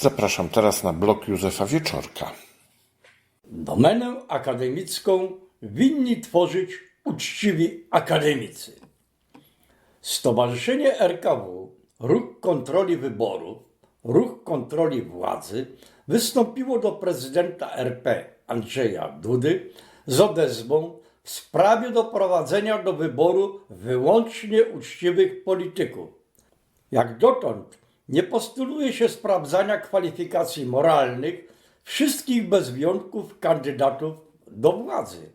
Zapraszam teraz na blog Józefa Wieczorka. Domenę akademicką winni tworzyć uczciwi akademicy. Stowarzyszenie RKW, Ruch Kontroli Wyborów, Ruch Kontroli Władzy wystąpiło do prezydenta RP Andrzeja Dudy z odezwą w sprawie doprowadzenia do wyboru wyłącznie uczciwych polityków. Jak dotąd nie postuluje się sprawdzania kwalifikacji moralnych wszystkich bez wyjątków kandydatów do władzy.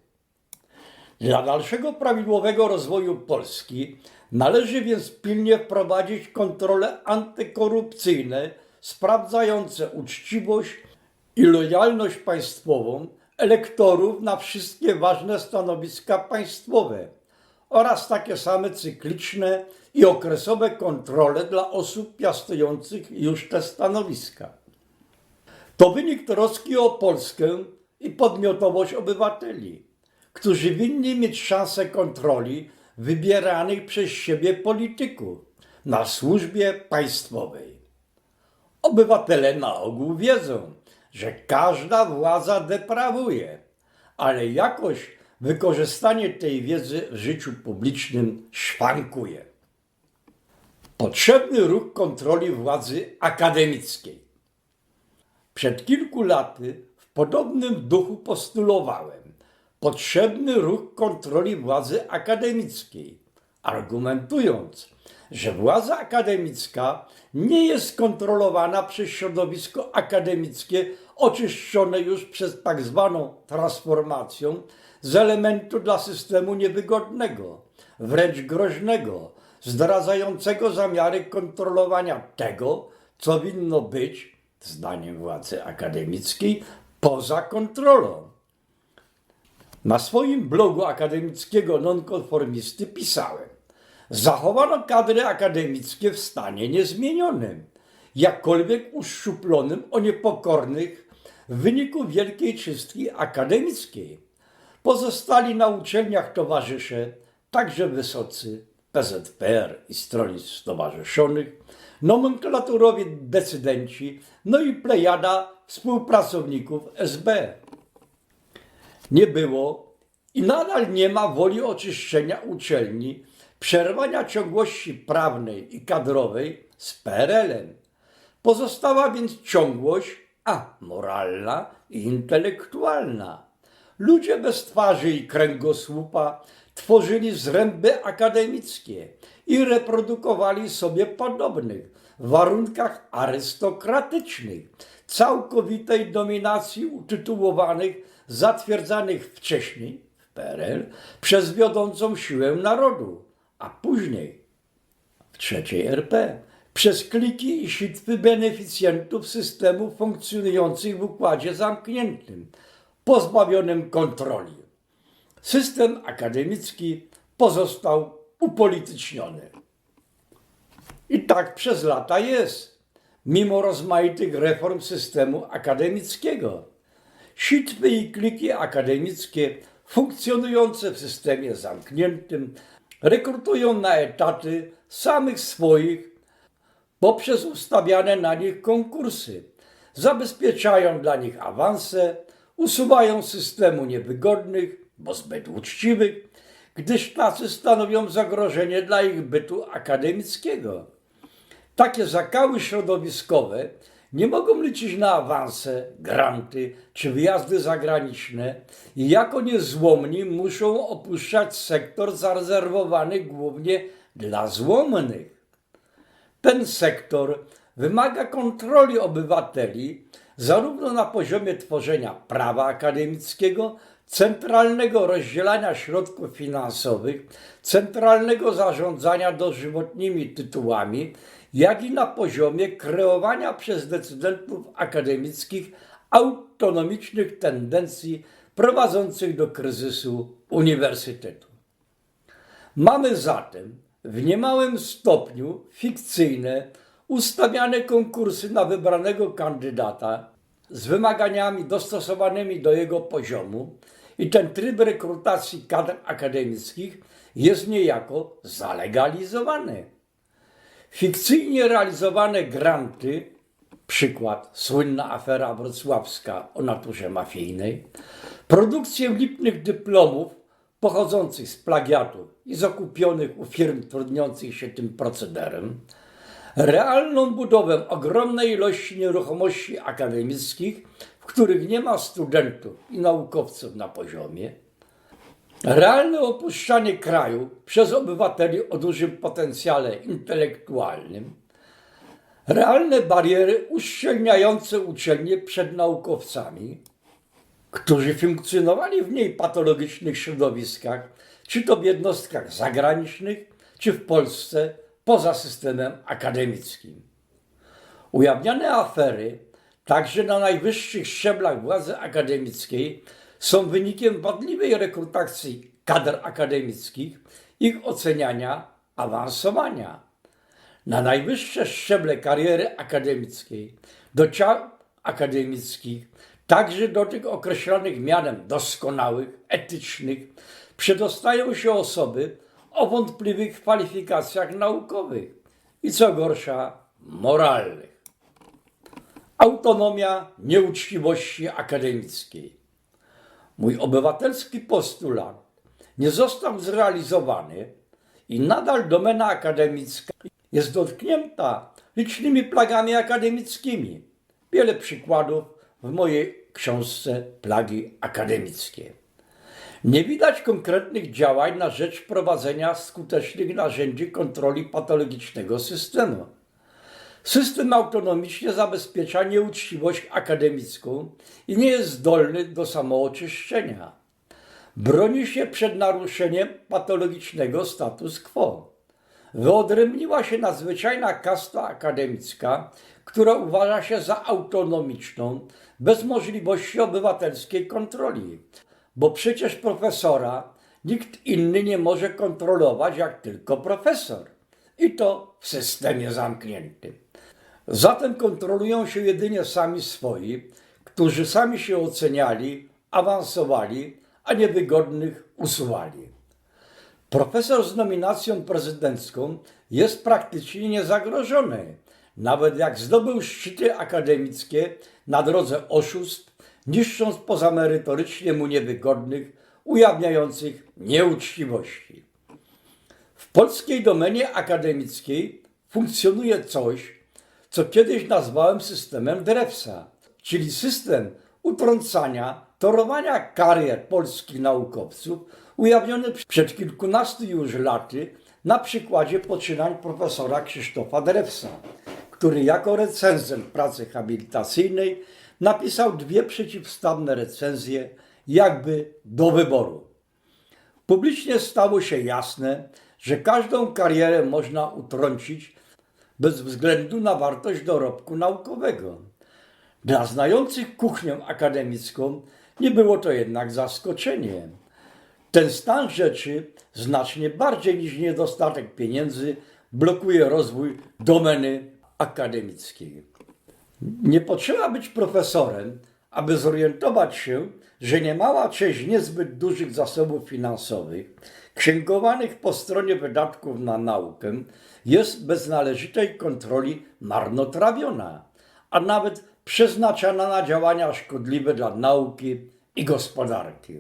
Dla dalszego prawidłowego rozwoju Polski należy więc pilnie wprowadzić kontrole antykorupcyjne sprawdzające uczciwość i lojalność państwową elektorów na wszystkie ważne stanowiska państwowe oraz takie same cykliczne i okresowe kontrole dla osób piastujących już te stanowiska. To wynik troski o Polskę i podmiotowość obywateli, którzy winni mieć szansę kontroli wybieranych przez siebie polityków na służbie państwowej. Obywatele na ogół wiedzą, że każda władza deprawuje, ale jakoś wykorzystanie tej wiedzy w życiu publicznym szwankuje. Potrzebny ruch kontroli władzy akademickiej. Przed kilku laty w podobnym duchu postulowałem potrzebny ruch kontroli władzy akademickiej, argumentując, że władza akademicka nie jest kontrolowana przez środowisko akademickie oczyszczone już przez tak zwaną transformacją z elementu dla systemu niewygodnego, wręcz groźnego, zdradzającego zamiary kontrolowania tego, co winno być, zdaniem władzy akademickiej, poza kontrolą. Na swoim blogu akademickiego nonkonformisty pisałem: Zachowano kadry akademickie w stanie niezmienionym, jakkolwiek uszczuplonym o niepokornych w wyniku wielkiej czystki akademickiej. Pozostali na uczelniach towarzysze, także wysocy PZPR i stronnictw stowarzyszonych, nomenklaturowi decydenci, no i plejada współpracowników SB nie było i nadal nie ma woli oczyszczenia uczelni, przerwania ciągłości prawnej i kadrowej z PRL-em. Pozostała więc ciągłość, a moralna i intelektualna. Ludzie bez twarzy i kręgosłupa tworzyli zręby akademickie i reprodukowali sobie podobnych w warunkach arystokratycznych, całkowitej dominacji utytułowanych, zatwierdzanych wcześniej w PRL przez wiodącą siłę narodu, a później w trzeciej RP przez kliki i sitwy beneficjentów systemu funkcjonujących w układzie zamkniętym, pozbawionym kontroli. System akademicki pozostał upolityczniony. I tak przez lata jest, mimo rozmaitych reform systemu akademickiego. Sitwy i kliki akademickie funkcjonujące w systemie zamkniętym rekrutują na etaty samych swoich poprzez ustawiane na nich konkursy, zabezpieczają dla nich awanse, usuwają systemu niewygodnych, bo zbyt uczciwych, gdyż tacy stanowią zagrożenie dla ich bytu akademickiego. Takie zakały środowiskowe nie mogą liczyć na awanse, granty czy wyjazdy zagraniczne i jako niezłomni muszą opuszczać sektor zarezerwowany głównie dla złomnych. Ten sektor wymaga kontroli obywateli zarówno na poziomie tworzenia prawa akademickiego, centralnego rozdzielania środków finansowych, centralnego zarządzania dożywotnimi tytułami, jak i na poziomie kreowania przez decydentów akademickich autonomicznych tendencji prowadzących do kryzysu uniwersytetu. Mamy zatem w niemałym stopniu fikcyjne, ustawiane konkursy na wybranego kandydata z wymaganiami dostosowanymi do jego poziomu i ten tryb rekrutacji kadr akademickich jest niejako zalegalizowany. Fikcyjnie realizowane granty przykład słynna afera wrocławska o naturze mafijnej, produkcję lipnych dyplomów pochodzących z plagiatów i zakupionych u firm trudniących się tym procederem, realną budowę ogromnej ilości nieruchomości akademickich, w których nie ma studentów i naukowców na poziomie, realne opuszczanie kraju przez obywateli o dużym potencjale intelektualnym, realne bariery uszczelniające uczelnie przed naukowcami, którzy funkcjonowali w niej patologicznych środowiskach, czy to w jednostkach zagranicznych, czy w Polsce poza systemem akademickim. Ujawniane afery, także na najwyższych szczeblach władzy akademickiej, są wynikiem wadliwej rekrutacji kadr akademickich, ich oceniania, awansowania. Na najwyższe szczeble kariery akademickiej, do ciał akademickich, także do tych określonych mianem doskonałych, etycznych, przedostają się osoby o wątpliwych kwalifikacjach naukowych i co gorsza, moralnych autonomia nieuczciwości akademickiej. Mój obywatelski postulat nie został zrealizowany i nadal domena akademicka jest dotknięta licznymi plagami akademickimi. Wiele przykładów w mojej książce Plagi akademickie. Nie widać konkretnych działań na rzecz wprowadzenia skutecznych narzędzi kontroli patologicznego systemu. System autonomicznie zabezpiecza nieuczciwość akademicką i nie jest zdolny do samooczyszczenia. Broni się przed naruszeniem patologicznego status quo. Wyodrębniła się nadzwyczajna kasta akademicka, która uważa się za autonomiczną, bez możliwości obywatelskiej kontroli, bo przecież profesora nikt inny nie może kontrolować jak tylko profesor. I to w systemie zamkniętym. Zatem kontrolują się jedynie sami swoi, którzy sami się oceniali, awansowali, a niewygodnych usuwali. Profesor z nominacją prezydencką jest praktycznie niezagrożony, nawet jak zdobył szczyty akademickie na drodze oszustw, niszcząc pozamerytorycznie mu niewygodnych, ujawniających nieuczciwości. W polskiej domenie akademickiej funkcjonuje coś, co kiedyś nazwałem systemem Drewsa, czyli system utrącania, torowania karier polskich naukowców, ujawniony przed kilkunastu już laty na przykładzie poczynań profesora Krzysztofa Drewsa, który jako recenzent pracy habilitacyjnej napisał dwie przeciwstawne recenzje, jakby do wyboru. Publicznie stało się jasne, że każdą karierę można utrącić bez względu na wartość dorobku naukowego. Dla znających kuchnię akademicką nie było to jednak zaskoczeniem. Ten stan rzeczy znacznie bardziej niż niedostatek pieniędzy blokuje rozwój domeny akademickiej. Nie potrzeba być profesorem, aby zorientować się, że niemała część niezbyt dużych zasobów finansowych, księgowanych po stronie wydatków na naukę, jest bez należytej kontroli marnotrawiona, a nawet przeznaczana na działania szkodliwe dla nauki i gospodarki.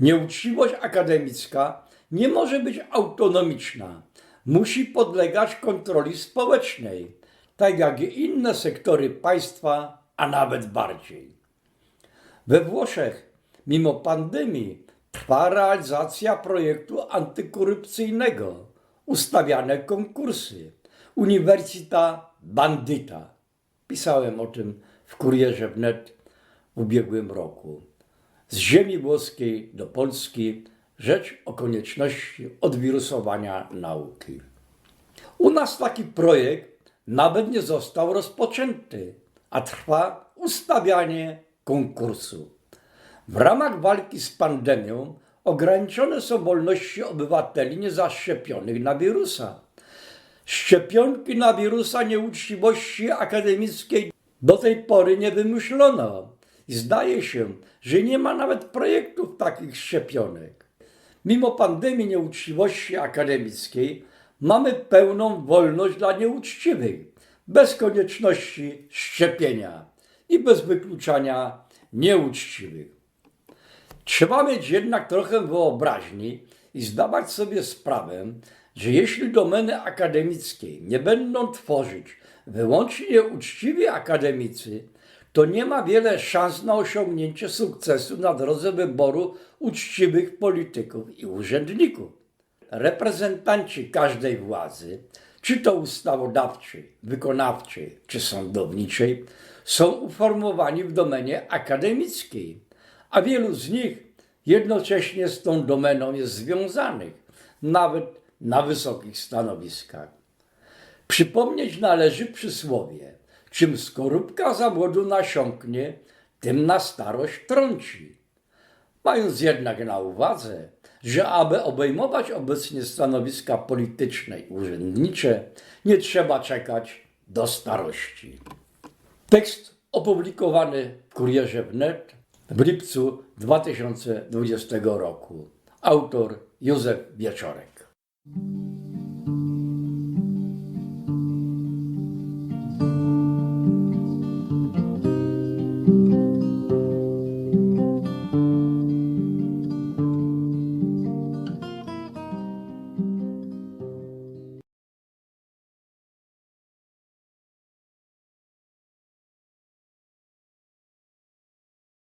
Nieuczciwość akademicka nie może być autonomiczna, musi podlegać kontroli społecznej, tak jak i inne sektory państwa, a nawet bardziej. We Włoszech, mimo pandemii, trwa realizacja projektu antykorupcyjnego, ustawiane konkursy. Uniwersyta Bandita. Pisałem o tym w Kurierze Wnet w ubiegłym roku. Z ziemi włoskiej do Polski rzecz o konieczności odwirusowania nauki. U nas taki projekt nawet nie został rozpoczęty, a trwa ustawianie konkursu. W ramach walki z pandemią ograniczone są wolności obywateli niezaszczepionych na wirusa. Szczepionki na wirusa nieuczciwości akademickiej do tej pory nie wymyślono. I zdaje się, że nie ma nawet projektów takich szczepionek. Mimo pandemii nieuczciwości akademickiej mamy pełną wolność dla nieuczciwych, bez konieczności szczepienia i bez wykluczania nieuczciwych. Trzeba mieć jednak trochę wyobraźni i zdawać sobie sprawę, że jeśli domeny akademickiej nie będą tworzyć wyłącznie uczciwi akademicy, to nie ma wiele szans na osiągnięcie sukcesu na drodze wyboru uczciwych polityków i urzędników. Reprezentanci każdej władzy, czy to ustawodawczej, wykonawczej, czy sądowniczej, są uformowani w domenie akademickiej, a wielu z nich jednocześnie z tą domeną jest związanych, nawet na wysokich stanowiskach. Przypomnieć należy przysłowie, czym skorupka zawodu nasiąknie, tym na starość trąci. Mając jednak na uwadze, że aby obejmować obecnie stanowiska polityczne i urzędnicze, nie trzeba czekać do starości. Tekst opublikowany w Kurierze Wnet w lipcu 2020 roku. Autor Józef Wieczorek.